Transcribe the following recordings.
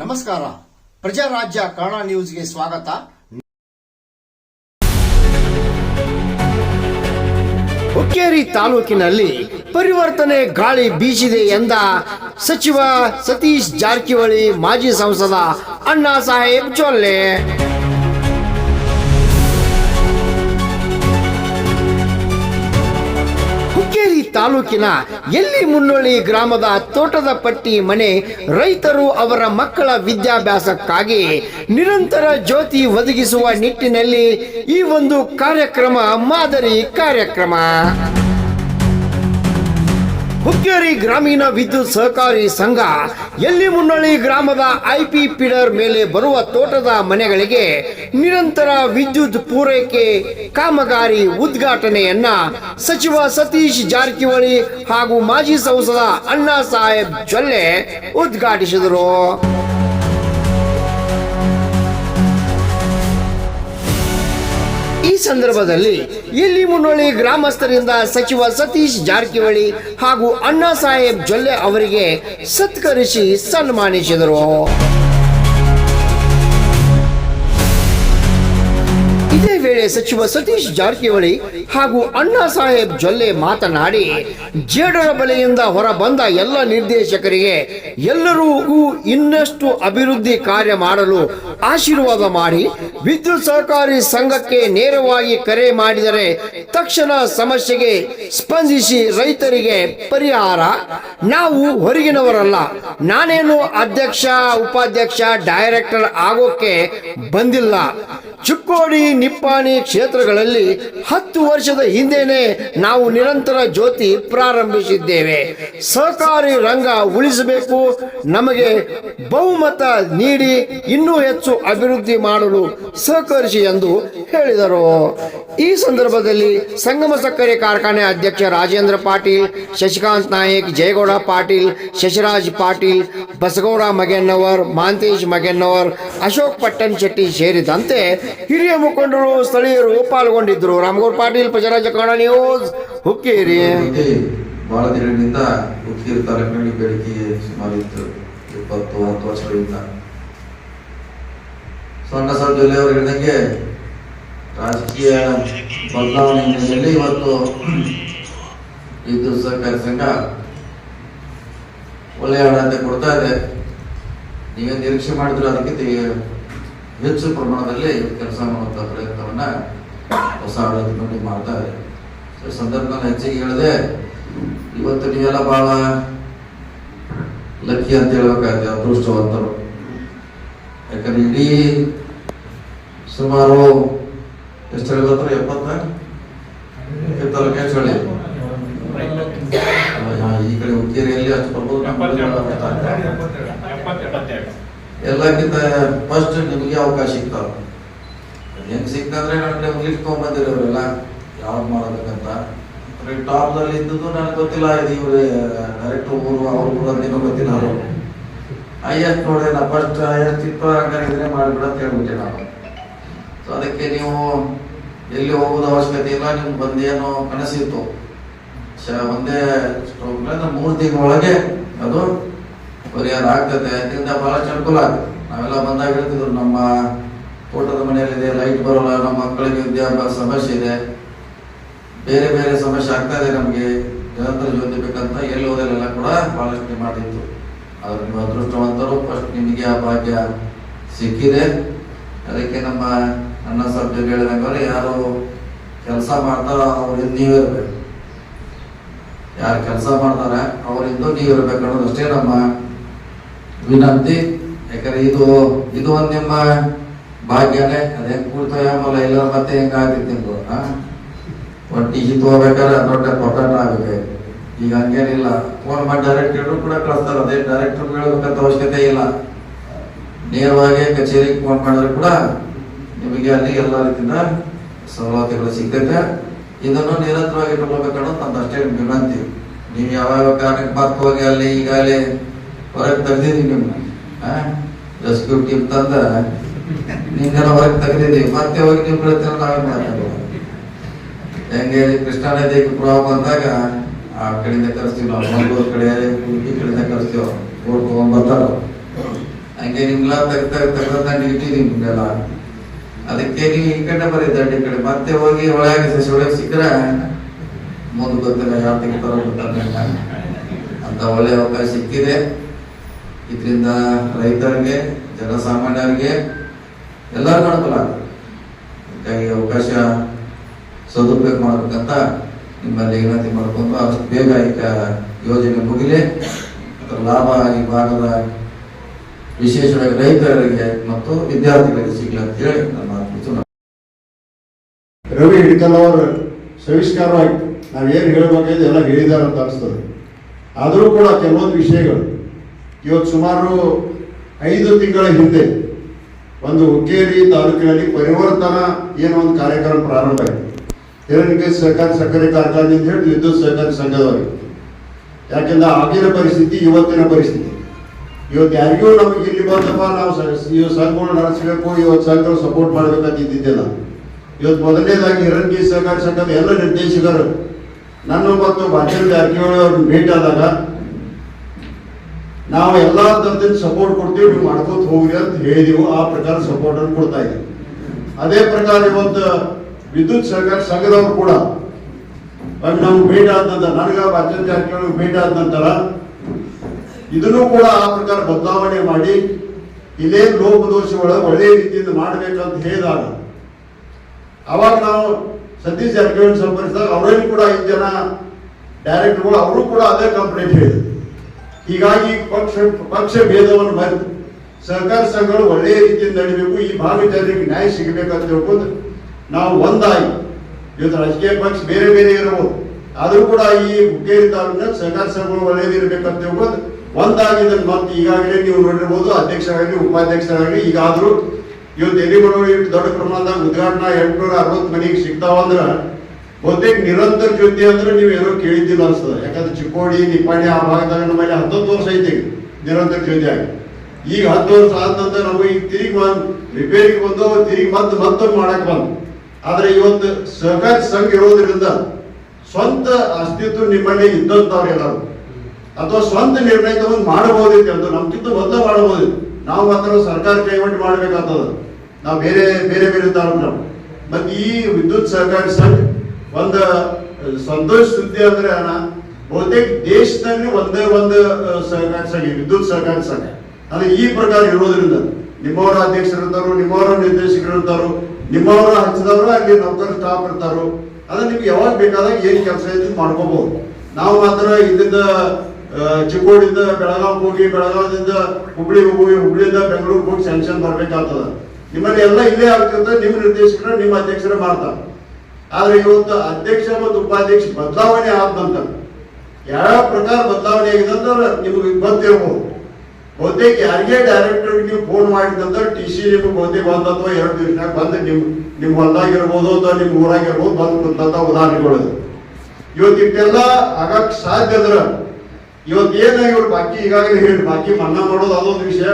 ನಮಸ್ಕಾರ. ಪ್ರಜಾರಾಜ್ಯ ಕನ್ನಡ ನ್ಯೂಸ್ಗೆ ಸ್ವಾಗತ. ಹುಕ್ಕೇರಿ ತಾಲೂಕಿನಲ್ಲಿ ಪರಿವರ್ತನೆ ಗಾಳಿ ಬೀಸಿದೆ ಎಂದ ಸಚಿವ ಸತೀಶ್ ಜಾರಕಿಹೊಳಿ, ಮಾಜಿ ಸಂಸದ ಅಣ್ಣಾ ಸಾಹೇಬ್ ಜೊಲ್ಲೆ ತಾಲೂಕಿನ ಎಲ್ಲಿ ಮುನ್ನೊಳ್ಳಿ ಗ್ರಾಮದ ತೋಟದ ಪಟ್ಟಿ ಮನೆ ರೈತರು ಅವರ ಮಕ್ಕಳ ವಿದ್ಯಾಭ್ಯಾಸಕ್ಕಾಗಿ ನಿರಂತರ ಜ್ಯೋತಿ ಒದಗಿಸುವ ನಿಟ್ಟಿನಲ್ಲಿ ಈ ಒಂದು ಕಾರ್ಯಕ್ರಮ ಮಾದರಿ ಕಾರ್ಯಕ್ರಮ. ಹುಕ್ಕೇರಿ ಗ್ರಾಮೀಣ ವಿದ್ಯುತ್ ಸಹಕಾರಿ ಸಂಘ, ಎಲ್ಲಿ ಮುನ್ನಳ್ಳಿ ಗ್ರಾಮದ ಐಪಿ ಪಿಡರ್ ಮೇಲೆ ಬರುವ ತೋಟದ ಮನೆಗಳಿಗೆ ನಿರಂತರ ವಿದ್ಯುತ್ ಪೂರೈಕೆ ಕಾಮಗಾರಿ ಉದ್ಘಾಟನೆಯನ್ನ ಸಚಿವ ಸತೀಶ್ ಜಾರಕಿಹೊಳಿ ಹಾಗೂ ಮಾಜಿ ಸಂಸದ ಅಣ್ಣಾ ಸಾಹೇಬ್ ಜೊಲ್ಲೆ ಉದ್ಘಾಟಿಸಿದರು. ಈ ಸಂದರ್ಭದಲ್ಲಿ ಇಲ್ಲಿ ಮುನ್ನೋಳಿ ಗ್ರಾಮಸ್ಥರಿಂದ ಸಚಿವ ಸತೀಶ್ ಜಾರಕಿಹೊಳಿ ಹಾಗೂ ಅಣ್ಣಾ ಸಾಹೇಬ್ ಜೊಲ್ಲೆ ಅವರಿಗೆ ಸತ್ಕರಿಸಿ ಸನ್ಮಾನಿಸಿದರು. ವೇಳೆ ಸಚಿವ ಸತೀಶ್ ಜಾರಕಿಹೊಳಿ ಹಾಗೂ ಅಣ್ಣಾ ಸಾಹೇಬ್ ಜೊಲ್ಲೆ ಮಾತನಾಡಿ, ಜೇಡರ ಬಲೆಯಿಂದ ಹೊರಬಂದ ಎಲ್ಲ ನಿರ್ದೇಶಕರಿಗೆ ಎಲ್ಲರೂ ಇನ್ನಷ್ಟು ಅಭಿವೃದ್ಧಿ ಕಾರ್ಯ ಮಾಡಲು ಆಶೀರ್ವಾದ ಮಾಡಿ, ವಿದ್ಯುತ್ ಸಹಕಾರಿ ಸಂಘಕ್ಕೆ ನೇರವಾಗಿ ಕರೆ ಮಾಡಿದರೆ ತಕ್ಷಣ ಸಮಸ್ಯೆಗೆ ಸ್ಪಂದಿಸಿ ರೈತರಿಗೆ ಪರಿಹಾರ. ನಾವು ಹೊರಗಿನವರಲ್ಲ, ನಾನೇನು ಅಧ್ಯಕ್ಷ, ಉಪಾಧ್ಯಕ್ಷ, ಡೈರೆಕ್ಟರ್ ಆಗೋಕೆ ಬಂದಿಲ್ಲ. ಚಿಕ್ಕೋಡಿ, ನಿಪ್ಪಾಣಿ ಕ್ಷೇತ್ರಗಳಲ್ಲಿ ಹತ್ತು ವರ್ಷದ ಹಿಂದೆನೆ ನಾವು ನಿರಂತರ ಜ್ಯೋತಿ ಪ್ರಾರಂಭಿಸಿದ್ದೇವೆ. ಸಹಕಾರಿ ರಂಗ ಉಳಿಸಬೇಕು. ನಮಗೆ ಬಹುಮತ ನೀಡಿ ಇನ್ನೂ ಹೆಚ್ಚು ಅಭಿವೃದ್ಧಿ ಮಾಡಲು ಸಹಕರಿಸಿ ಎಂದು ಹೇಳಿದರು. ಈ ಸಂದರ್ಭದಲ್ಲಿ ಸಂಗಮ ಸಕ್ಕರೆ ಕಾರ್ಖಾನೆ ಅಧ್ಯಕ್ಷ ರಾಜೇಂದ್ರ ಪಾಟೀಲ್, ಶಶಿಕಾಂತ್ ನಾಯಕ್, ಜಯಗೌಡ ಪಾಟೀಲ್, ಶಶಿರಾಜ್ ಪಾಟೀಲ್, ಬಸಗೌಡ ಮಗೆನ್ನವರ್, ಮಾಂತೇಶ್ ಮಗೆನ್ನವರ್, ಅಶೋಕ್ ಪಟ್ಟಣ್ ಶೆಟ್ಟಿ ಸೇರಿದಂತೆ ಹಿರಿಯ ಮುಖಂಡರು, ಸ್ಥಳೀಯರು ಪಾಲ್ಗೊಂಡಿದ್ರು ರಾಮಗೌಡ ಪಾಟೀಲ್ ಪ್ರಜರಾಜ ಕನ್ನಡ ನ್ಯೂಸ್, ಹುಕ್ಕೇರಿ. ಬಹಳ ದಿನಗಳಿಂದ ಹುಕ್ಕೇರಿ ತಾಲೂಕಿನಲ್ಲಿ ಬೇಡಿಕೆ ಸುಮಾರು ಇತ್ತು, ಇಪ್ಪತ್ತು, ಹತ್ತು ವರ್ಷಗಳಿಂದ. ಸಣ್ಣ ಸಣ್ಣ ಜೊಲ್ಲೆ ಅವರು ಹೇಳಿದಂಗೆ ರಾಜಕೀಯ ಬದಲಾವಣೆ ಹಿನ್ನೆಲೆಯಲ್ಲಿ ಇವತ್ತು ವಿದ್ಯುತ್ ಸಹಕಾರಿ ಸಂಘ ಒಳ್ಳೆಯ ಆಡಳಿತ ಕೊಡ್ತಾ ಇದೆ. ನೀವೇನು ನಿರೀಕ್ಷೆ ಮಾಡಿದ್ರು ಅದಕ್ಕಿಂತ ಹೆಚ್ಚು ಪ್ರಮಾಣದಲ್ಲಿ ಕೆಲಸ ಮಾಡುವಂಥ ಪ್ರಯತ್ನವನ್ನ ಹೊಸ ಆಡಳಿತ ಮಾಡ್ತಾ ಇದೆ. ಈ ಸಂದರ್ಭದಲ್ಲಿ ಹೆಚ್ಚಿಗೆ ಹೇಳಿದೆ ಇವತ್ತು ನೀವೆಲ್ಲ ಬಹಳ ಲಕ್ಕಿ ಅಂತ ಹೇಳ್ಬೇಕಾಗ್ತದೆ ಅದೃಷ್ಟವಂತರು. ಯಾಕಂದ್ರೆ ಇಡೀ ಸುಮಾರು ಎಷ್ಟು ಹೇಳಿದ್ರು ಎಪ್ಪತ್ತ? ತಾಲೂಕು ಎಷ್ಟು ಹೇಳಿ? ಈ ಕಡೆ ಹುಕ್ಕೇರಿಯಲ್ಲಿ ಅಷ್ಟು ಬರ್ಬೋದು ಎಲ್ಲಕ್ಕಿಂತ ಫಸ್ಟ್ ನಿಮಗೆ ಅವಕಾಶ ಸಿಗ್ತಾವ ಹೆಂಗ್ ಸಿಕ್ತಂದ್ರೆ ನನಗೆ ಲಿಸ್ಟ್ ತೊಗೊಂಬಂದಿರಿ ಅವರೆಲ್ಲ, ಯಾವ್ದು ಟಾಪ್ ದಲ್ಲಿ ಇದ್ದದ್ದು ನನಗೆ ಗೊತ್ತಿಲ್ಲ, ಇದು ಇವ್ರು ಡೈರೆಕ್ಟ್ ಊರು ಅವ್ರ ಊರು ಅಂತ ಗೊತ್ತಿಲ್ಲ ಅವರು. ನೋಡಿ, ನಾ ಫಸ್ಟ್ ಐಎಸ್ ಇತ್ತು, ಹಂಗಾರೆ ಮಾಡಿಬಿಡ ಅಂತ ಹೇಳ್ಬಿಟ್ಟೆ ನಾನು. ಸೊ ಅದಕ್ಕೆ ನೀವು ಎಲ್ಲಿ ಹೋಗೋದು ಅವಶ್ಯಕತೆ ಇಲ್ಲ, ನಿಮ್ಗೆ ಬಂದೇನೋ ಕನಸಿತ್ತು. ಒಂದೇ ಸ್ಟ್ರೋಕ್ ಮೂರು ತಿಂಗಳೊಳಗೆ ಅದು ಪರಿಹಾರ ಆಗ್ತದೆ. ಅದರಿಂದ ಬಹಳಷ್ಟು ಅನುಕೂಲ ಆಗುತ್ತೆ ನಾವೆಲ್ಲ ಬಂದಾಗ ಹೇಳ್ತಿದ್ರು, ನಮ್ಮ ತೋಟದ ಮನೆಯಲ್ಲಿದೆ ಲೈಟ್ ಬರೋಲ್ಲ, ನಮ್ಮ ಮಕ್ಕಳಿಗೆ ವಿದ್ಯಾಭ್ಯಾಸ ಸಮಸ್ಯೆ ಇದೆ. ಬೇರೆ ಬೇರೆ ಸಮಸ್ಯೆ ಆಗ್ತಾ ಇದೆ ನಮಗೆ. ನಿರಂತರ ಜ್ಯೋತಿ ಬೇಕಂತ ಎಲ್ಲಿ ಹೋದಲ್ಲೆಲ್ಲ ಕೂಡ ಬಹಳಷ್ಟು ಮಾಡಿತ್ತು ಆದ್ರೆ ನೀವು ಅದೃಷ್ಟವಂತರು ಫಸ್ಟ್ ನಿಮಗೆ ಆ ಭಾಗ್ಯ ಸಿಕ್ಕಿದೆ. ಅದಕ್ಕೆ ನಮ್ಮ ಅಣ್ಣ ಸಬ್ಜೆಕ್ಟ್ ಹೇಳಿದಂಗೆ ಯಾರು ಕೆಲಸ ಮಾಡ್ತಾರೋ ಅವ್ರಿಂದ ನೀವು ಇರಬೇಕು. ಯಾರು ಕೆಲಸ ಮಾಡ್ತಾರೆ, ಅವರಿಂದ ನೀವು ಇರ್ಬೇಕು ಅನ್ನೋದಷ್ಟೇ ನಮ್ಮ ವಿನಂತಿ. ಯಾಕಂದ್ರೆ ಇದು ಇದು ಒಂದು ನಿಮ್ಮ ಭಾಗ್ಯನೇ. ಅದೇ ಆಮೇಲೆ ಇಲ್ಲ ಮತ್ತೆ ಹೆಂಗ ನಿಮ್ದು ಒಂದು ಟಿ ಸಿ ತಗೋಬೇಕಾದ್ರೆ ದೊಡ್ಡ ಕೊಟ್ಟ ಆಗ್ಬೇಕು. ಈಗ ಹಂಗೇನಿಲ್ಲ. ಫೋನ್ ಮಾಡಿ ಡೈರೆಕ್ಟರ್ ಕೂಡ ಕಳಿಸ್ತಾರೆ. ಅದೇ ಡೈರೆಕ್ಟರ್ ಹೇಳ್ಬೇಕಂತ ಅವಶ್ಯಕತೆ ಇಲ್ಲ. ನೇರವಾಗಿ ಕಚೇರಿಗೆ ಫೋನ್ ಮಾಡಿದ್ರೆ ಕೂಡ ನಿಮಗೆ ಅಲ್ಲಿ ಎಲ್ಲ ರೀತಿಯಿಂದ ಸವಲತ್ತುಗಳು ಸಿಗ್ತೈತೆ. ಇದನ್ನು ನಿರಂತರವಾಗಿ ಇಟ್ಕೊಳ್ಬೇಕನ್ನೋದು ನಂದು ಅಷ್ಟೇ ವಿನಂತಿ. ನೀವು ಯಾವಾಗ ಕಾರಣಕ್ಕೆ ಮತ್ತೆ ಹೋಗಿ ಅಲ್ಲಿ, ಈಗ ಅಲ್ಲಿ ಹೊರಗೆ ತೆಗ್ದಿದ್ದೀವಿ ನಿಮ್ಮ ರೆಸ್ಕ್ಯೂ ಟೀಮ್ ತಂದ ನಿಮ್ಗೆಲ್ಲ ಹೊರಗೆ ತೆಗ್ದಿದ್ದೀವಿ ಮತ್ತೆ ಹೋಗಿ ನೀವು ಬಿಡುತ್ತೆ ನಾವೇ ಮಾತಾಡೋದು ಹೆಂಗೆ ಕೃಷ್ಣಾ ನದಿಗೆ ಪ್ರವಾಹ ಬಂದಾಗ ಆ ಕಡೆಯಿಂದ ಕರೆಸ್ತೀವಿ ನಾವು. ಮಂಗಳೂರು ಕಡೆ, ಉಡುಪಿ ಕಡೆಯಿಂದ ಕರೆಸ್ತೀವಿ ತಗೊಂಡ್ ಬರ್ತಾರ ಹಂಗೆ ನಿಮ್ಗೆಲ್ಲ ತೆಗ್ದ ತೆಗ್ದ ದಂಡಿಗೆ ಇಟ್ಟಿದೀವಿ ನಿಮ್ಗೆಲ್ಲ ಅದಕ್ಕೆ ನೀವು ಈ ಕಡೆ ಬರೀ ದಂಡಿ ಕಡೆ. ಮತ್ತೆ ಹೋಗಿ ಒಳಗೆ ಒಳಗೆ ಸಿಕ್ಕರೆ ಮುಂದೆ ಗೊತ್ತಿಲ್ಲ ಯಾವ ತೆಗಿತಾರೋ ಗೊತ್ತಾಗ ಅಂತ ಒಳ್ಳೆ ಅವಕಾಶ ಸಿಕ್ಕಿದೆ. ಇದರಿಂದ ರೈತರಿಗೆ, ಜನಸಾಮಾನ್ಯರಿಗೆ ಎಲ್ಲರಿಗೂ ಅನುಕೂಲ ಆಗ್ತದೆ. ಇದಕ್ಕಾಗಿ ಅವಕಾಶ ಸದುಪಯೋಗ ಮಾಡಬೇಕಂತ ನಿಮ್ಮಲ್ಲಿ ವಿನಂತಿ ಮಾಡಿಕೊಂಡು ಅಷ್ಟು ಬೇಗ ಈಗ ಯೋಜನೆ ಮುಗಿಲಿ, ಅದರ ಲಾಭ ಈ ಭಾಗದ ವಿಶೇಷವಾಗಿ ರೈತರಿಗೆ ಮತ್ತು ವಿದ್ಯಾರ್ಥಿಗಳಿಗೆ ಸಿಗಲಿ ಅಂತ ಹೇಳಿ ನನ್ನ ಮಾತು. ರವಿ ಹಿಡ್ಕಲ್ ಅವರು ಸವಿಷ್ಕಾರವಾಗಿ ನಾವೇನು ಹೇಳಬೇಕಾಗಿದೆ ಎಲ್ಲ ಹೇಳಿದ್ದಾರೆ ಅಂತ ಅನಿಸ್ತದೆ. ಆದರೂ ಕೂಡ ಕೆಲವೊಂದು ವಿಷಯಗಳು ಇವತ್ತು ಸುಮಾರು ಐದು ತಿಂಗಳ ಹಿಂದೆ ಒಂದು ಹುಕ್ಕೇರಿ ತಾಲೂಕಿನಲ್ಲಿ ಪರಿವರ್ತನ ಏನೋ ಒಂದು ಕಾರ್ಯಕ್ರಮ ಪ್ರಾರಂಭ ಆಯಿತು. ಹಿರಣ್ಯ ಸಹಕಾರಿ ಸಕ್ಕರೆ ಅಂತ ಹೇಳಿ ವಿದ್ಯುತ್ ಸಹಕಾರಿ ಸಂಘದವರು. ಯಾಕೆಂದ್ರೆ ಆಗಿನ ಪರಿಸ್ಥಿತಿ ಇವತ್ತಿನ ಪರಿಸ್ಥಿತಿ. ಇವತ್ತು ಯಾರಿಗೂ ನಮಗೆ ಇಲ್ಲಿ ಬಂದಪ್ಪ, ನಾವು ಇವತ್ತು ಇವ್ ಸಂಘಗಳು ನಡೆಸಬೇಕು, ಇವತ್ತು ಸಂಘಗಳು ಸಪೋರ್ಟ್ ಮಾಡಬೇಕಂತ ಇದ್ದಿದ್ದಿಲ್ಲ ಇವತ್ತು ಮೊದಲನೇದಾಗಿ ಹಿರಣ್ಯ ಸಹಕಾರಿ ಸಂಘದ ಎಲ್ಲ ನಿರ್ದೇಶಕರು. ನನ್ನ ಮತ್ತು ಬಾಚಲ್ ಜಾರಕಿಹೊಳಿ ಅವ್ರನ್ನ ಭೇಟಿ ಆದಾಗ ನಾವು ಎಲ್ಲಾ ತರದಿಂದ ಸಪೋರ್ಟ್ ಕೊಡ್ತೀವಿ, ನೀವು ಮಾಡ್ಕೋತ ಹೋಗ್ರಿ ಅಂತ ಹೇಳಿದೀವಿ ಆ ಪ್ರಕಾರ ಸಪೋರ್ಟ್ ಅನ್ನು ಕೊಡ್ತಾ ಇದ್ದೀವಿ. ಅದೇ ಪ್ರಕಾರ ಇವತ್ತು ವಿದ್ಯುತ್ ಸಹಕಾರ ಸಂಘದವರು ಕೂಡ ನಮ್ಗೆ ಭೇಟಿ ಆದ ನಂತರ, ನನಗ ಬಾಚಲ್ ಜಾರಕಿಹೊಳಿ ಭೇಟಿ ಆದ ನಂತರ, ಇದನ್ನು ಕೂಡ ಆ ಪ್ರಕಾರ ಬದಲಾವಣೆ ಮಾಡಿ ಇಲ್ಲೇ ಲೋಪದೋಷಗಳ ಒಳ್ಳೆ ರೀತಿಯಿಂದ ಮಾಡಬೇಕಂತ ಹೇಳಿದಾಗ, ಅವಾಗ ನಾವು ಸತೀಶ್ ಜಾರಕಿಹೊಳಿ ಸಂಪರ್ಕಿಸಿದಾಗ ಅವರಲ್ಲಿ ಕೂಡ ಐದು ಜನ ಡೈರೆಕ್ಟರ್ಗಳು ಅವರು ಕೂಡ ಅದೇ ಕಂಪ್ಲೇಂಟ್ ಹೇಳಿದ್ರು. ಹೀಗಾಗಿ ಪಕ್ಷ ಪಕ್ಷ ಭೇದವನ್ನು ಮರೆತು ಸಹಕಾರ ಸಂಘಗಳು ಒಳ್ಳೆಯ ರೀತಿಯಿಂದ ನಡಿಬೇಕು, ಈ ಭಾವಿ ಜನರಿಗೆ ನ್ಯಾಯ ಸಿಗಬೇಕಂತ ಹೇಳ್ಬೋದು ನಾವು ಒಂದಾಗಿ. ಇವತ್ತು ರಾಜಕೀಯ ಪಕ್ಷ ಬೇರೆ ಬೇರೆ ಇರಬಹುದು. ಆದರೂ ಕೂಡ ಈ ಹುಕ್ಕೇರಿ ತಾಲೂಕಿನ ಸಹಕಾರ ಸಂಘಗಳು ಒಳ್ಳೆಯದಿರಬೇಕಂತ ಹೇಳ್ಬೋದು ಒಂದಾಗಿ ಇದನ್ನು ಮತ್ತೆ ಈಗಾಗಲೇ ನೀವು ನೋಡಿರ್ಬೋದು, ಅಧ್ಯಕ್ಷರಾಗಲಿ, ಉಪಾಧ್ಯಕ್ಷರಾಗಲಿ, ಈಗಾದರೂ ಇವತ್ತು ಎಲ್ಲಿಗಳು ಬರೋ ದೊಡ್ಡ ಪ್ರಮಾಣದಾಗ ಉದ್ಘಾಟನಾ ಎಂಟುನೂರ ಅರವತ್ತು ಮನೆಗೆ ಸಿಗ್ತಾವಂದ್ರ ಬಹುತೇಕ ನಿರಂತರ ಜ್ಯೋತಿ ಅಂದ್ರೆ ನೀವು ಏನೋ ಕೇಳಿದ್ದಿಲ್ಲ ಅನ್ಸ್ತದೆ. ಯಾಕಂದ್ರೆ ಚಿಕ್ಕೋಡಿ ನಿಪ್ಪಾಣಿ ಆ ಭಾಗದಾಗ ನಮ್ಮಲ್ಲಿ ಹತ್ತೊಂದು ವರ್ಷ ಐತಿ ನಿರಂತರ ಜ್ಯೋತಿ ಆಗಿ. ಈಗ ಹತ್ತು ವರ್ಷ ಆದ ನಂತರ ನಮಗೆ ಈಗ ತಿರುಗಿ ಬಂದು ರಿಪೇರಿಗೆ ಬಂದು ತಿರುಗಿ ಮತ್ತೆ ಮತ್ತೊಮ್ಮೆ ಮಾಡಕ್ ಬಂದು. ಆದ್ರೆ ಇವತ್ತು ಸಹಕಾರಿ ಸಂಘ ಇರೋದ್ರಿಂದ ಸ್ವಂತ ಅಸ್ತಿತ್ವ ನಿಮ್ಮಲ್ಲಿ ಇದ್ದಂತವ್ರು ಎಲ್ಲರೂ ಅಥವಾ ಸ್ವಂತ ನಿರ್ಣಯ ತಗೊಂಡು ಮಾಡಬಹುದಿತ್ತು ಅಂತ ನಮ್ಗಿಂತ ಮೊದಲ ಮಾಡಬಹುದು ನಾವು ಮಾತ್ರ ಸರ್ಕಾರ ಪೇಮೆಂಟ್ ಮಾಡ್ಬೇಕಾಗ್ತದ. ನಾವು ಬೇರೆ ಬೇರೆ ಬೇರೆ ತಾಲೂಕು ನಾವು ಮತ್ತೆ ಈ ವಿದ್ಯುತ್ ಸಹಕಾರಿ ಸಂಘ ಒಂದು ಸಂತೋಷ ಸುದ್ದಿ ಅಂದ್ರೆ ಅಣ್ಣ ಬಹುತೇಕ ದೇಶದಲ್ಲಿ ಒಂದೇ ಒಂದು ಸಹಕಾರ ಸಂಘ, ವಿದ್ಯುತ್ ಸಹಕಾರ ಸಂಘ. ಅದು ಈ ಪ್ರಕಾರ ಇರೋದ್ರಿಂದ ನಿಮ್ಮವರ ಅಧ್ಯಕ್ಷರು ಇರ್ತಾರೋ ನಿಮ್ಮವರ ನಿರ್ದೇಶಕರು ಇರ್ತಾರೋ ನಿಮ್ಮವರ ಹಚ್ಚಿದವರು ಅಲ್ಲಿ ನೌಕರ ಸ್ಟಾಫ್ ಇರ್ತಾರೋ ಅದು ನಿಮ್ಗೆ ಯಾವಾಗ ಬೇಕಾದಾಗ ಏನ್ ಕೆಲಸ ಇದ್ದು ಮಾಡ್ಕೋಬಹುದು ನಾವು ಮಾತ್ರ ಇಲ್ಲಿಂದ ಚಿಕ್ಕೋಡಿಂದ ಬೆಳಗಾವ್ ಹೋಗಿ, ಬೆಳಗಾವದಿಂದ ಹುಬ್ಳಿ ಹೋಗಿ, ಹುಬ್ಳಿಯಿಂದ ಬೆಂಗಳೂರಿಗೆ ಹೋಗಿ ಸ್ಯಾಂಕ್ಷನ್ ಬರ್ಬೇಕಾಗ್ತದ. ನಿಮ್ಮಲ್ಲಿ ಎಲ್ಲ ಇಲ್ಲೇ ಆಗ್ತಿರ್ತದೆ ನಿಮ್ಮ ನಿರ್ದೇಶಕರು, ನಿಮ್ಮ ಅಧ್ಯಕ್ಷರ ಮಾಡ್ತಾರೆ. ಆದ್ರೆ ಇವತ್ತು ಅಧ್ಯಕ್ಷ ಮತ್ತು ಉಪಾಧ್ಯಕ್ಷ ಬದಲಾವಣೆ ಆದಂತ ಯಾವ ಪ್ರಕಾರ ಬದಲಾವಣೆ ಆಗಿದೆ ಅಂದ್ರೆ ನಿಮಗೆ ಗೊತ್ತಿರಬಹುದು ಬಹುತೇಕ ಯಾರಿಗೆ ಡೈರೆಕ್ಟರ್ ನೀವು ಫೋನ್ ಮಾಡಿದಂತ ಟಿ ಸಿ ನಿಮ್ಗೆ ಬಹುತೇಕ ಬಂದ ಅಥವಾ ಎರಡು ದಿವಸನಾಗ ಬಂದು ನಿಮ್ ನಿಮ್ ಹೊಲ್ದಾಗಿರ್ಬೋದು ಅಥವಾ ನಿಮ್ ಊರಾಗಿರ್ಬೋದು ಇರ್ಬೋದು ಬಂದಂತ ಉದಾಹರಣೆಗಳು. ಇವತ್ತು ಇಟ್ಟೆಲ್ಲ ಆಗಕ್ ಸಾಧ್ಯ ಇವತ್ತು ಏನ ಇವ್ರು ಬಾಕಿ ಈಗಾಗಲೇ ಹೇಳಿ ಬಾಕಿ ಮನ್ನಾ ಮಾಡೋದು ಅದೊಂದು ವಿಷಯ.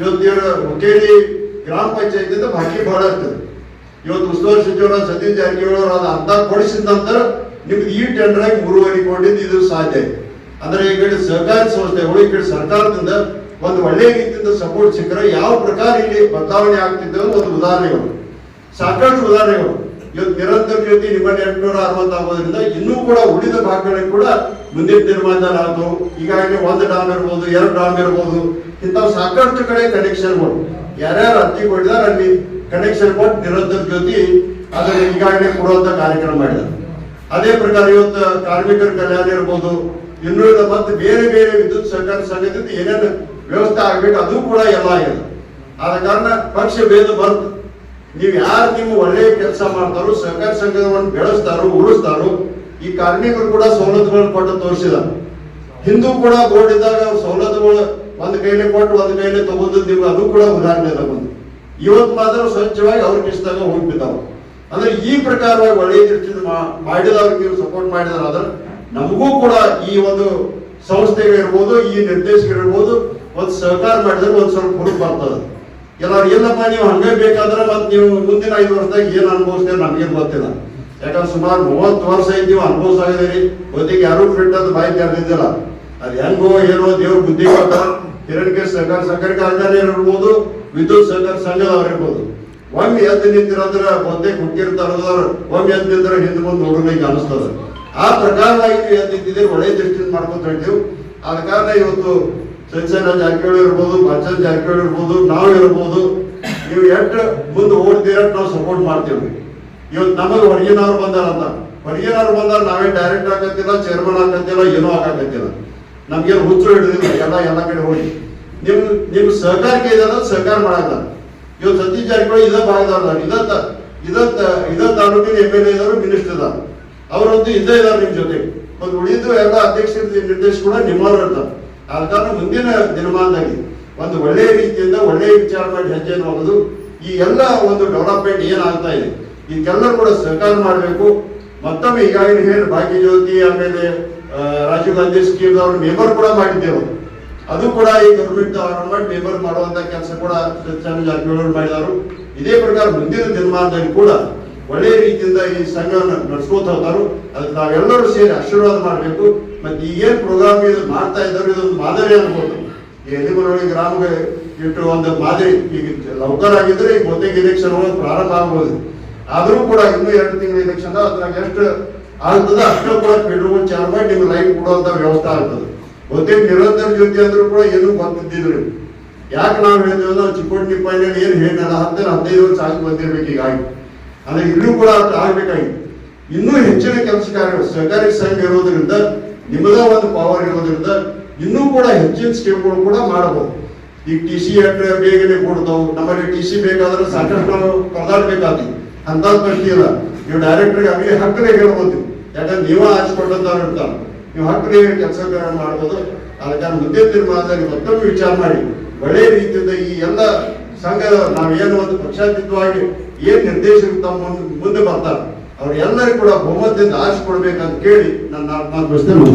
ಇವತ್ತು ಇವರು ಹುಕ್ಕೇರಿ ಗ್ರಾಮ ಅಂತ ಬಾಕಿ ಬಹಳ ಇರ್ತದೆ. ಇವತ್ತು ಉಸ್ತುವಾರಿ ಸಚಿವರ ಸತೀಶ್ ಜಾರಕಿಹೊಳಿ ಅದು ಅರ್ಧ ಕೊಡಿಸಿದ ನಿಮ್ಗೆ ಈ ಟೆಂಡರ್ ಆಗಿ ಮೂರುವರೆ ಕೊಟ್ಟಿದ್ದು ಇದು ಸಾಧ್ಯ. ಅಂದ್ರೆ ಈ ಕಡೆ ಸಹಕಾರಿ ಸಂಸ್ಥೆಗಳು, ಈ ಕಡೆ ಸರ್ಕಾರದಿಂದ ಒಂದು ಒಳ್ಳೆ ರೀತಿಯಿಂದ ಸಪೋರ್ಟ್ ಸಿಕ್ಕರೆ ಯಾವ ಪ್ರಕಾರ ಇಲ್ಲಿ ಬದಲಾವಣೆ ಆಗ್ತಿದ್ದು ಒಂದು ಉದಾಹರಣೆಗಳು. ಸಾಕಷ್ಟು ಉದಾಹರಣೆಗಳು. ಇವತ್ತು ನಿರಂತರ ಜ್ಯೋತಿ ನಿಮ್ಮಲ್ಲಿ ಎಂಟುನೂರ ಅರವತ್ತು ಆಗೋದ್ರಿಂದ ಇನ್ನೂ ಕೂಡ ಉಳಿದ ಭಾಗಗಳಿಗೆ ಕೂಡ ಮುಂದಿನ ನಿರ್ಮಾಣ ಆಯ್ತು ಈಗಾಗಲೇ ಒಂದು ಡಾಮ್ ಇರ್ಬೋದು, ಎರಡು ಡಾಮ್ ಇರ್ಬೋದು, ಇಂಥವು ಸಾಕಷ್ಟು ಕಡೆ ಕನೆಕ್ಷನ್ಗಳು ಯಾರ್ಯಾರು ಅರ್ಜಿ ಕೊಟ್ಟಿದ್ದಾರೆ, ಅಲ್ಲಿ ಕನೆಕ್ಷನ್ ಕೊಟ್ಟು ನಿರಂತರ ಜೊತೆ ಅದನ್ನು ಈಗಾಗಲೇ ಕೊಡುವಂತ ಕಾರ್ಯಕ್ರಮ ಮಾಡಿದ್ದಾರೆ. ಅದೇ ಪ್ರಕಾರ ಇವತ್ತು ಕಾರ್ಮಿಕರ ಕಲ್ಯಾಣ ಇರ್ಬೋದು ಇನ್ನುಳಿದ ಮತ್ತೆ ಬೇರೆ ಬೇರೆ ವಿದ್ಯುತ್ ಸಹಕಾರ ಸಂಘದಿಂದ ಏನೇನು ವ್ಯವಸ್ಥೆ ಆಗ್ಬೇಕು ಅದು ಕೂಡ ಎಲ್ಲ ಆಗಿದೆ ಆದ ಕಾರಣ ಪಕ್ಷ ಭೇದ ಬಂತು. ನೀವು ಯಾರು ನಿಮ್ಮ ಒಳ್ಳೆಯ ಕೆಲಸ ಮಾಡ್ತಾರೋ, ಸಹಕಾರ ಸಂಘವನ್ನು ಬೆಳೆಸ್ತಾರೋ, ಉಳಿಸ್ತಾರೋ, ಈ ಕಾರ್ಮಿಕರು ಕೂಡ ಸವಲತ್ತುಗಳನ್ನು ಕೊಟ್ಟು ತೋರಿಸಿದ ಹಿಂದೂ ಕೂಡ ಬೋರ್ಡ್ ಇದ್ದಾಗ ಸವಲತ್ತುಗಳು ಒಂದ್ ಕೈಲಿ ಕೊಟ್ಟು ಒಂದು ಕೈಲಿ ತಗೊಂಡು ನೀವು ಅದು ಕೂಡ ಉದಾಹರಣೆ ತಗೊಂಡು. ಇವತ್ತು ಮಾತ್ರ ಸ್ವಚ್ಛವಾಗಿ ಅವ್ರ ಕಿಸ್ದಾಗ ಹೋಗ್ಬಿದ್ದಾವ ಅಂದ್ರೆ ಈ ಪ್ರಕಾರವಾಗಿ ಒಳ್ಳೆಯ ದೃಷ್ಟಿಯಿಂದ ಮಾ- ಮಾಡಿದವ್ರಿಗೆ ನೀವು ಸಪೋರ್ಟ್ ಮಾಡಿದಾರ ಆದ್ರೆ ನಮಗೂ ಕೂಡ ಈ ಒಂದು ಸಂಸ್ಥೆಗಳಿರ್ಬೋದು ಈ ನಿರ್ದೇಶಕರಿರ್ಬೋದು ಒಂದು ಸಹಕಾರ ಮಾಡಿದ್ರೆ ಒಂದು ಸ್ವಲ್ಪ ಹುಡುಕ್ ಬರ್ತದೆ. ಎಲ್ಲಾರು ಏನಪ್ಪ ನೀವು ಹಂಗೆ ಬೇಕಾದ್ರೆ ಮತ್ತೆ ನೀವು ಮುಂದಿನ ಐದು ವರ್ಷದಾಗ ಏನು ಅನುಭವಿಸ್ತೇವೆ ನಮಗೇನು ಗೊತ್ತಿಲ್ಲ. ಯಾಕಂದ್ರೆ ಸುಮಾರು ಮೂವತ್ತು ವರ್ಷ ಐದು ನೀವು ಅನುಭವಿಸಾಗಿದ್ದೀರಿ ಗೊತ್ತಿಗೆ ಯಾರು ಫಿಟ್ ಅಂತ ಬಾಯಿ ತೆರೆದಿದ್ದಿಲ್ಲ ಅದು ಹೆಂಗೋ ಏನೋ ದೇವ್ರ ಬುದ್ಧಿ ಕೊಟ್ಟ ಹಿರಣ್ಯ ಸಹಕಾರ ಸಹಕಾರಿ ಕಾರ್ಖಾನೆ ಇರ್ಬೋದು, ವಿದ್ಯುತ್ ಸಹಕಾರ ಸಂಘದವರಿರ್ಬೋದು ಒಮ್ಮೆ ಎದ್ದು ನಿಂತಿರೋದ್ರ ಬಹುತೇಕ ಹುಟ್ಟಿರ್ತಾರದವ್ರು ಒಮ್ಮೆ ಎದ್ದು ನಿಂತರ ಹಿಂದೆ ಮುಂದೆ ನೋಡಬೇಕು ಅನಿಸ್ತದ. ಆ ಪ್ರಕಾರವಾಗಿ ನೀವು ಎದ್ದು ನಿಂತಿದ್ದೀರಿ ಒಳ್ಳೆ ದೃಷ್ಟಿಯಿಂದ ಮಾಡ್ಕೊಂತ ಹೇಳ್ತೀವಿ ಆದ ಕಾರಣ ಇವತ್ತು ಸತ್ಯನ ಜಾರಕಿಹೊಳಿ ಇರ್ಬೋದು, ಬಚ್ಚನ್ ಜಾರಕಿಹೊಳಿ ಇರ್ಬೋದು, ನಾವು ಇರ್ಬೋದು, ನೀವು ಎಷ್ಟು ಮುಂದೆ ಓಡ್ತೀರ ನಾವು ಸಪೋರ್ಟ್ ಮಾಡ್ತೀವಿ. ಇವತ್ತು ನಮಗೆ ಹೊರಗಿನವ್ರು ಬಂದಾರಂತ. ಹೊರಗಿನವ್ರು ಬಂದಾಗ ನಾವೇ ಡೈರೆಕ್ಟ್ ಆಗತ್ತಿಲ್ಲ ಚೇರ್ಮನ್ ಆಗತ್ತಿಲ್ಲ ಏನೂ ಆಗತ್ತಿಲ್ಲ ನಮ್ಗೇನು ಹುಚ್ಚು ಹಿಡಿದಿಲ್ಲ, ಎಲ್ಲ ಎಲ್ಲ ಕಡೆ ಹೋಗಿ. ನಿಮ್ ನಿಮ್ ಸಹಕಾರಕ್ಕೆ ಇದೆ ಸಹಕಾರ ಮಾಡಲ್ಲ ಇವತ್ತು ಸತೀಶ್ ಜಾರಕಿಹೊಳಿ ಇದ ಭಾಗದವ್ರ ಇದ ತ- ಇದ ತಾಲೂಕಿನ ಎಂ ಎಲ್ ಎ ಇದಾರು ಮಿನಿಸ್ಟರ್ ಇದಾರ ಅವರಂತೂ ಇದ್ದೇ ಇದಾರೆ ನಿಮ್ ಜೊತೆ. ಒಂದು ಉಳಿದು ಎಲ್ಲ ಅಧ್ಯಕ್ಷರ ನಿರ್ದೇಶ ಕೂಡ ನಿಮ್ಮವರು ಇರ್ತಾರೆ ಆದ ಕಾರಣ ಮುಂದಿನ ದಿನಮಾನದಲ್ಲಿ ಒಂದು ಒಳ್ಳೆಯ ರೀತಿಯಿಂದ ಒಳ್ಳೆಯ ವಿಚಾರ ಮಾಡಿ ಹೆಜ್ಜೆಯನ್ನು ಹೋಗೋದು ಈ ಎಲ್ಲ ಒಂದು ಡೆವಲಪ್ಮೆಂಟ್ ಏನಾಗ್ತಾ ಇದೆ. ಇದಕ್ಕೆಲ್ಲರೂ ಕೂಡ ಸಹಕಾರ ಮಾಡಬೇಕು. ಮತ್ತೊಮ್ಮೆ ಈಗಾಗಲೇ ಹೇಳಿ ಭಾಗ್ಯಜ್ಯೋತಿ ಆಮೇಲೆ ರಾಜೀವ್ ಗಾಂಧಿ ಸ್ಕೀಮ್ ಅವ್ರ ಮೆಂಬರ್ ಕೂಡ ಮಾಡಿದ್ದೇವೆ ಅದು ಕೂಡ ಈ ಗೌರ್ಮೆಂಟ್ ಗವರ್ಮೆಂಟ್ ಮೆಂಬರ್ ಮಾಡುವಂತ ಕೆಲಸ ಕೂಡ ಜಾರಕಿಹೊಳಿ ಮಾಡಿದರು ಇದೇ ಪ್ರಕಾರ ಮುಂದಿನ ದಿನಮಾನದಲ್ಲಿ ಕೂಡ ಒಳ್ಳೆಯ ರೀತಿಯಿಂದ ಈ ಸಂಘವನ್ನು ನಡೆಸ್ಕೋತ ಹೋದರು ಅದಕ್ಕೆ ನಾವೆಲ್ಲರೂ ಸೇರಿ ಆಶೀರ್ವಾದ ಮಾಡಬೇಕು. ಮತ್ತೆ ಏನ್ ಪ್ರೋಗ್ರಾಮ್ ಇದು ಮಾಡ್ತಾ ಇದ್ದಾರೆ ಇದೊಂದು ಮಾದರಿ ಅನ್ಬೋದು. ಈ ಎಲಿಮನಹಳ್ಳಿ ಗ್ರಾಮಕ್ಕೆ ಇಟ್ಟು ಒಂದು ಮಾದರಿ. ಈಗ ಲೌಕರ್ ಆಗಿದ್ರೆ ಈಗ ಬಹುತೇಕ ಎಲೆಕ್ಷನ್ ಪ್ರಾರಂಭ ಆಗ್ಬೋದು. ಆದರೂ ಕೂಡ ಇನ್ನೂ ಎರಡು ತಿಂಗಳ ಎಲೆಕ್ಷನ್ ಅದ್ರಾಗ ಎಷ್ಟು ಆಗ್ತದೆ ಅಷ್ಟು ಕೂಡ ಫೆಡ್ರಲ್ ಚಾರ್ಜ್ ಮಾಡಿ ನಿಮ್ಗೆ ಲೈಟ್ ಕೊಡುವಂತ ವ್ಯವಸ್ಥೆ ಆಗ್ತದೆ. ಮತ್ತೆ ನಿರಂತರ ಜ್ಯೋತಿ ಅಂದ್ರೂ ಕೂಡ ಏನು ಗೊತ್ತಿದ್ದಿದ್ರು ಯಾಕೆ ನಾವು ಹೇಳ್ತೇವೆ ನಾವು ಚಿಕ್ಕೋಟಿ ಏನು ಹೇಳಿಲ್ಲ ಹತ್ತಿರ ಹದಿನೈದು ವರ್ಷ ಆಗಿ ಬಂದಿರ್ಬೇಕು ಈಗಾಗಿ ಅಂದ್ರೆ ಇಲ್ಲೂ ಕೂಡ ಆಗ್ಬೇಕಾಗಿತ್ತು. ಇನ್ನೂ ಹೆಚ್ಚಿನ ಕೆಲಸ ಕಾರ್ಯ ಸಹಕಾರಿ ಸಂಘ ಇರೋದ್ರಿಂದ, ನಿಮ್ಮದ ಒಂದು ಪವರ್ ಇರೋದ್ರಿಂದ ಇನ್ನೂ ಕೂಡ ಹೆಚ್ಚಿನ ಸ್ಕೀಮ್ಗಳು ಕೂಡ ಮಾಡಬಹುದು. ಈಗ ಟಿ ಸಿ ಬೇಗನೆ ಕೊಡ್ತಾವು. ನಮ್ಮಲ್ಲಿ ಟಿ ಸಿ ಬೇಕಾದ್ರೆ ಸಾಕಷ್ಟು ನಾವು ಅಂತ ಪ್ರಶ್ನೆ ಇಲ್ಲ. ನೀವು ಡೈರೆಕ್ಟರ್ಗೆ ಆಗಲಿ ಹಕ್ಕನೇ ಹೇಳ್ಬೋದು. ಯಾಕಂದ್ರೆ ನೀವ ಹಚ್ಕೊಂಡಂತವ್ರು ಇರ್ತಾರೆ ನೀವು ಹಕ್ಕಿ ಕೆಲಸಗಳನ್ನು ಮಾಡ್ಬೋದು. ಅದಕ್ಕೆ ಮುಂದಿನ ತೀರ್ಮಾನದಲ್ಲಿ ಮತ್ತೊಮ್ಮೆ ವಿಚಾರ ಮಾಡಿ. ಒಳ್ಳೆ ರೀತಿಯಿಂದ ಈ ಎಲ್ಲ ಸಂಘ ನಾವೇನು ಒಂದು ಪಕ್ಷಾತೀತವಾಗಿ ಏನ್ ನಿರ್ದೇಶಕರು ತಮ್ಮ ಮುಂದೆ ಮುಂದೆ ಬರ್ತಾರೆ ಅವ್ರು ಎಲ್ಲರಿಗೂ ಕೂಡ ಬಹುಮತದಿಂದ ಆರಿಸಿಕೊಡ್ಬೇಕಂತ ಕೇಳಿ ನನ್ನ ಮಾತು ಮುಗಿಸ್ತೇನೆ.